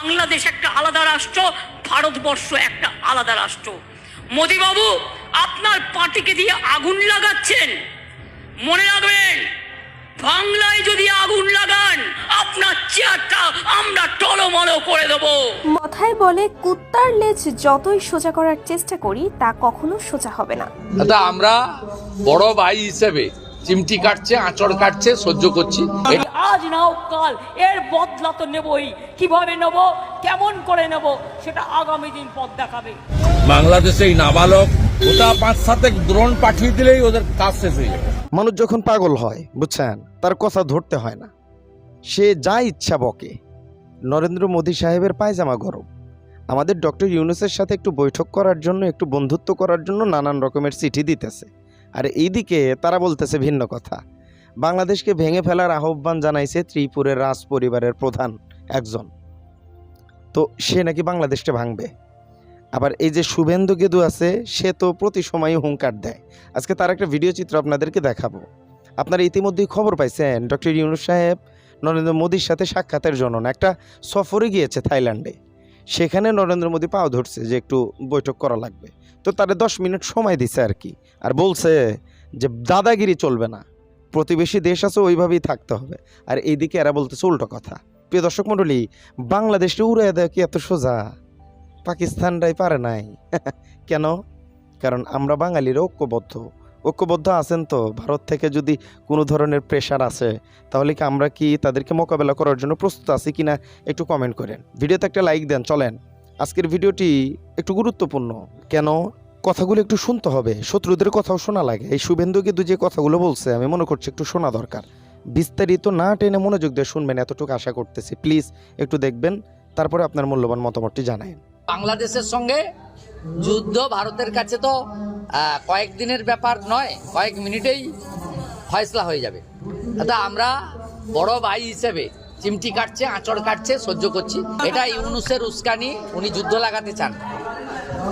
বাংলাদেশ একটা আলাদা রাষ্ট্র ভারতবর্ষ একটা আলাদা রাষ্ট্র। মোদিবাবু আপনার পার্টিকে দিয়ে আগুন লাগাচ্ছেন। মনে রাখবেন বাংলায় যদি আগুন লাগান আপনার চেয়ারটা আমরা টলমলো করে দেবো। মাথায় বলে কুত্তার লেজ যতই সোজা করার চেষ্টা করি তা কখনো সোজা হবে না। তা আমরা বড় ভাই হিসেবে চিমটি কাটছে আঁচড় কাটছে সহ্য করছি। আজ নাও কাল এর বদলা তো নেবই। কীভাবে নেব? কেমন করে নেব? সেটা আগামী দিন পথ দেখাবে। বাংলাদেশে এই নাবালক ওটা পাঁচ সাথে দ্রোণ পাঠিয়ে দিলেই ওদের কাজ শেষ হয়ে যাবে। মানুষ যখন পাগল হয় বুঝছেন? তার কথা ধরতে হয় না। সে যা ইচ্ছা বকে। নরেন্দ্র মোদী সাহেবের পায়জামা গরম। আমাদের ডক্টর ইউনুসের সাথে একটু বৈঠক করার জন্য একটু বন্ধুত্ব করার জন্য নানান রকমের চিঠি দিতেছে। আর এইদিকে তারা বলতেছে ভিন্ন কথা। বাংলাদেশকে ভেঙে ফেলার আহ্বান জানাইছে ত্রিপুরের রাজ পরিবারের প্রধান একজন। তো সে নাকি বাংলাদেশটা ভাঙবে। আবার এই যে শুভেন্দু গেদু আছে, সে তো প্রতি সময়ই হুঙ্কার দেয়। আজকে তার একটা ভিডিও চিত্র আপনাদেরকে দেখাবো। আপনারা ইতিমধ্যেই খবর পাইছেন, ডক্টর ইউনুস সাহেব নরেন্দ্র মোদীর সাথে সাক্ষাতের জন্য একটা সফরে গিয়েছে থাইল্যান্ডে। সেখানে নরেন্দ্র মোদী পাও ধরছে যে একটু বৈঠক করা লাগবে। তো তারা দশ মিনিট সময় দিছে আর কি। আর বলছে যে দাদাগিরি চলবে না। প্রতিবেশী দেশ আছে, ওইভাবেই থাকতে হবে। আর এইদিকে এরা বলতেছে উল্টো কথা। প্রিয় দর্শক মণ্ডলী বাংলাদেশটা উড়ে দেয় কি এত সোজা? পাকিস্তানরাই পারে নাই। কেন? কারণ আমরা বাঙালিরা ঐক্যবদ্ধ। ঐক্যবদ্ধ আছেন তো? ভারত থেকে যদি কোনো ধরনের প্রেশার আসে, তাহলে কি আমরা কি তাদেরকে মোকাবেলা করার জন্য প্রস্তুত আছি কিনা একটু কমেন্ট করেন। ভিডিওতে একটা লাইক দেন, চলেন। আজকের ভিডিওটি একটু গুরুত্বপূর্ণ। কেন? কথাগুলো একটু শুনতে হবে। শত্রুদের কথাও শোনা লাগে। এই শুভেন্দুকে দু যে কথাগুলো বলছে, আমি মনে করছি একটু শোনা দরকার। বিস্তারিত না টেনে মনোযোগ দিয়ে শুনবেন এতটুকু আশা করতেছি। প্লিজ একটু দেখবেন, তারপরে আপনার মূল্যবান মতামতটি জানায়েন বাংলাদেশের সঙ্গে যুদ্ধ ভারতের কাছে তো আহ, কয়েকদিনের ব্যাপার নয় কয়েক মিনিটেই ফয়সলা হয়ে যাবে। তা আমরা বড় ভাই হিসেবে চিমটি কাটছে আঁচড় কাটছে সহ্য করছি। এটা ইউনুসের উস্কানি উনি যুদ্ধ লাগাতে চান।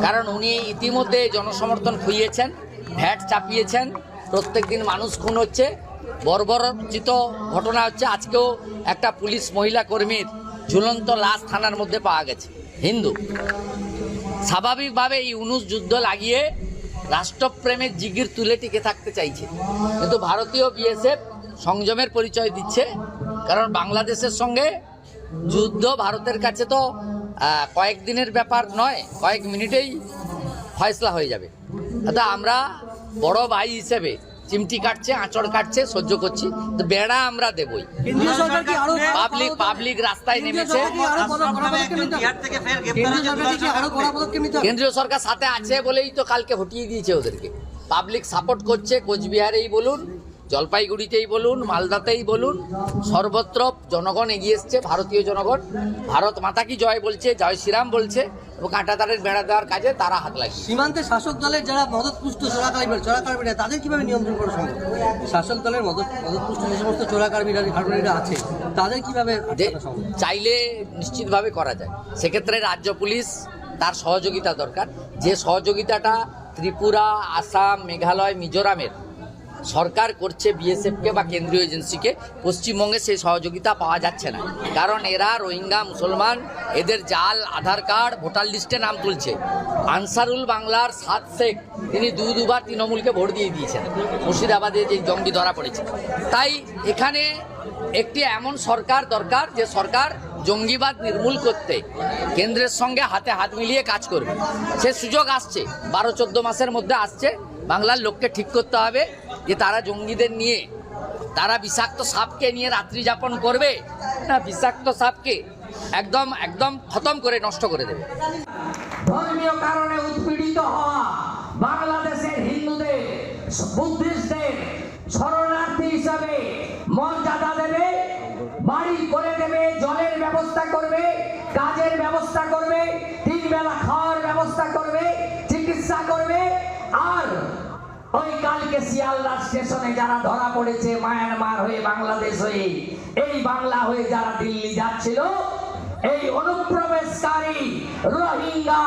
কারণ উনি ইতিমধ্যে জনসমর্থন খুইয়েছেন ভ্যাট চাপিয়েছেন প্রত্যেক দিন মানুষ খুন হচ্ছে। বর্বরচিত ঘটনা হচ্ছে আজকেও একটা পুলিশ মহিলা কর্মীর ঝুলন্ত লাশ থানার মধ্যে পাওয়া গেছে হিন্দু। স্বাভাবিকভাবে ইউনুস যুদ্ধ লাগিয়ে রাষ্ট্রপ্রেমের জিগির তুলে টিকে থাকতে চাইছে। কিন্তু ভারতীয় বিএসএফ সংযমের পরিচয় দিচ্ছে, কারণ বাংলাদেশের সঙ্গে যুদ্ধ ভারতের কাছে তো কয়েক কয়েকদিনের ব্যাপার নয়, কয়েক মিনিটেই ফয়সলা হয়ে যাবে। তা আমরা বড় ভাই হিসেবে চিমটি কাটছে আঁচড় কাটছে সহ্য করছি। তো বেড়া আমরা দেবই। কেন্দ্রীয় সরকার পাবলিক পাবলিক রাস্তায় নেমেছে? কেন্দ্রীয় সরকার সাথে আছে বলেই তো কালকে হটিয়ে দিয়েছে ওদেরকে। পাবলিক সাপোর্ট করছে কোচবিহারেই বলুন জলপাইগুড়িতেই বলুন মালদাতেই বলুন সর্বত্র জনগণ এগিয়ে এসছে ভারতীয় জনগণ। ভারত মাতা কি জয় বলছে? জয় শ্রীরাম বলছে এবং কাঁটাতারের বেড়া দেওয়ার কাজে তারা হাত লাগিয়ে। সীমান্তে শাসক দলের যারা মদতপুষ্ট চোরাকারীরা চোরাকারীরা তাদের কীভাবে নিয়ন্ত্রণ করা সম্ভব শাসক দলের মদত মদতপুষ্ট যে সমস্ত চোরাকারীরা কারণীরা আছে তাদের কীভাবে যে চাইলে নিশ্চিতভাবে করা যায়। সেক্ষেত্রে রাজ্য পুলিশ তার সহযোগিতা দরকার। যে সহযোগিতাটা ত্রিপুরা আসাম মেঘালয় মিজোরামের সরকার করছে বিএসএফকে বা কেন্দ্রীয় এজেন্সিকে, পশ্চিমবঙ্গে সেই সহযোগিতা পাওয়া যাচ্ছে না। কারণ এরা রোহিঙ্গা, মুসলমান, এদের জাল, আধার কার্ড, ভোটার লিস্টে নাম তুলছে। আনসারুল বাংলার সাত শেখ, তিনি দু দুবার তৃণমূলকে ভোট দিয়ে দিয়েছেন। মুর্শিদাবাদে যে জঙ্গি ধরা পড়েছে। তাই এখানে একটি এমন সরকার দরকার, যে সরকার জঙ্গিবাদ নির্মূল করতে কেন্দ্রের সঙ্গে হাতে হাত মিলিয়ে কাজ করবে। সে সুযোগ আসছে। বারো চোদ্দ মাসের মধ্যে আসছে। বাংলার লোককে ঠিক করতে হবে। যে তারা জঙ্গিদের নিয়ে, তারা বিষাক্ত সাপকে নিয়ে রাত্রি যাপন করবে, না বিষাক্ত সাপকে একদম একদম খতম করে নষ্ট করে দেবে। ধর্মীয় কারণে উৎপীড়িত হওয়া হিন্দুদের, বুদ্ধিস্টদের শরণার্থী হিসাবে মর্যাদা দেবে, বাড়ি করে দেবে, জলের ব্যবস্থা করবে, কাজের ব্যবস্থা করবে বেলা ব্যবস্থা করবে, চিকিৎসা করবে, আর ওই কালকে শিয়ালদা স্টেশনে যারা ধরা পড়েছে, মায়ানমার হয়ে বাংলাদেশ হয়ে, এই বাংলা হয়ে যারা দিল্লি যাচ্ছিল, এই অনুপ্রবেশকারী রোহিঙ্গা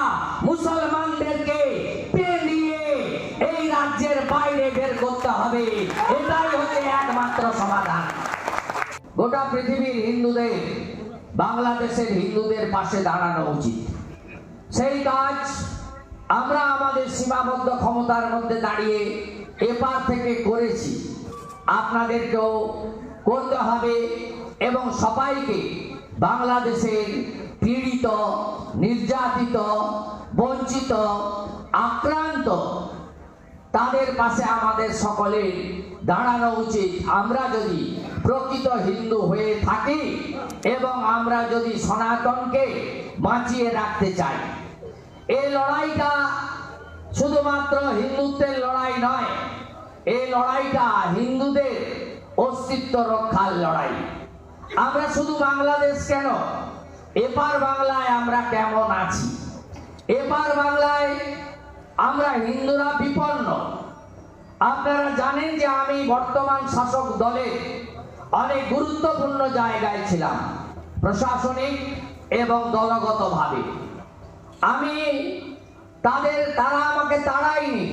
মুসলমানদেরকে নিয়ে এই রাজ্যের বাইরে বের করতে হবে। এটাই হচ্ছে একমাত্র সমাধান। গোটা পৃথিবীর হিন্দুদের, বাংলাদেশের হিন্দুদের পাশে দাঁড়ানো উচিত। সেই কাজ আমরা আমাদের সীমাবদ্ধ ক্ষমতার মধ্যে দাঁড়িয়ে এপার থেকে করেছি। আপনাদেরকেও করতে হবে এবং সবাইকে বাংলাদেশের পীড়িত, নির্যাতিত, বঞ্চিত, আক্রান্ত তাদের পাশে আমাদের সকলের দাঁড়ানো উচিত। আমরা যদি প্রকৃত হিন্দু হয়ে থাকি এবং আমরা যদি সনাতনকে বাঁচিয়ে রাখতে চাই এই লড়াইটা শুধুমাত্র হিন্দুত্বের লড়াই নয়, এই লড়াইটা হিন্দুদের অস্তিত্ব রক্ষার লড়াই। আমরা শুধু বাংলাদেশ কেন? এপার বাংলায় আমরা কেমন আছি? এপার বাংলায় আমরা হিন্দুরা বিপন্ন। আপনারা জানেন যে আমি বর্তমান শাসক দলে অনেক গুরুত্বপূর্ণ জায়গায় ছিলাম, প্রশাসনিক এবং দলগতভাবে। আমি তাদের, তারা আমাকে তাড়ায়নি।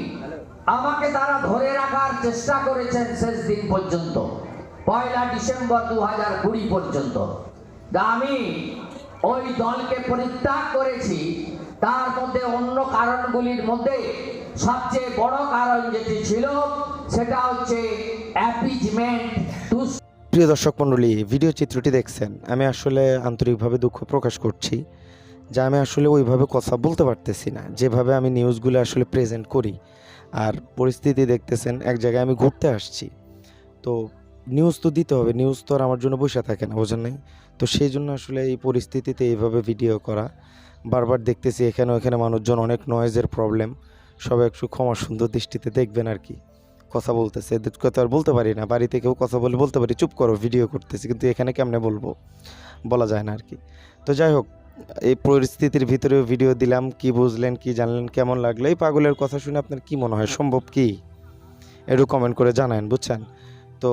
আমাকে তারা ধরে রাখার চেষ্টা করেছেন শেষ দিন পর্যন্ত। পয়লা ডিসেম্বর দু হাজার কুড়ি পর্যন্ত। আমি ওই দলকে পরিত্যাগ করেছি। তার মধ্যে অন্য কারণগুলির মধ্যে সবচেয়ে বড় কারণ যেটি ছিল, সেটা হচ্ছে অ্যাপিজমেন্ট প্রিয় দর্শক মণ্ডলী ভিডিও চিত্রটি দেখছেন। আমি আসলে আন্তরিকভাবে দুঃখ প্রকাশ করছি। যে আমি আসলে ওইভাবে কথা বলতে পারতেছি না। যেভাবে আমি নিউজগুলো আসলে প্রেজেন্ট করি আর পরিস্থিতি দেখতেছেন, এক জায়গায় আমি ঘুরতে আসছি। তো নিউজ তো দিতে হবে নিউজ তো আর আমার জন্য বসে থাকে না, বোঝেন নাই? তো সেই জন্য আসলে এই পরিস্থিতিতে এইভাবে ভিডিও করা। বারবার দেখতেছি এখানে ওখানে মানুষজন অনেক নয়েজের প্রবলেম সবাই একটু ক্ষমা সুন্দর দৃষ্টিতে দেখবেন আর কি। কথা বলতেছে, এদের কথা আর বলতে পারি না, বাড়িতে কেউ কথা বলে বলতে পারি, চুপ করো ভিডিও করতেছি, কিন্তু এখানে কেমনে বলব? বলা যায় না আর কি। তো যাই হোক এই পরিস্থিতির ভিতরেও ভিডিও দিলাম, কি বুঝলেন, কি জানলেন, কেমন লাগল? এই পাগলের কথা শুনে আপনার কি মনে হয়, সম্ভব কি? একটু কমেন্ট করে জানান, বুঝছেন? তো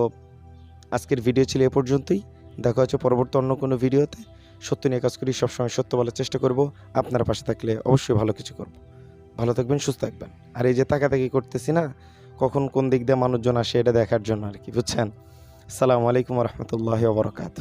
আজকের ভিডিও ছিল এ পর্যন্তই। দেখা হচ্ছে পরবর্তী অন্য কোনো ভিডিওতে সত্য নিয়ে কাজ করি, সবসময় সত্য বলার চেষ্টা করব। আপনার পাশে থাকলে অবশ্যই ভালো কিছু করব। ভালো থাকবেন, সুস্থ থাকবেন। আর এই যে তাকাতাকি করতেছি না, কখন কোন দিক দিয়ে মানুষজন আসে এটা দেখার জন্য আর কি, বুঝছেন? সালামু আলাইকুম রহমতুল্লাহ বরকাত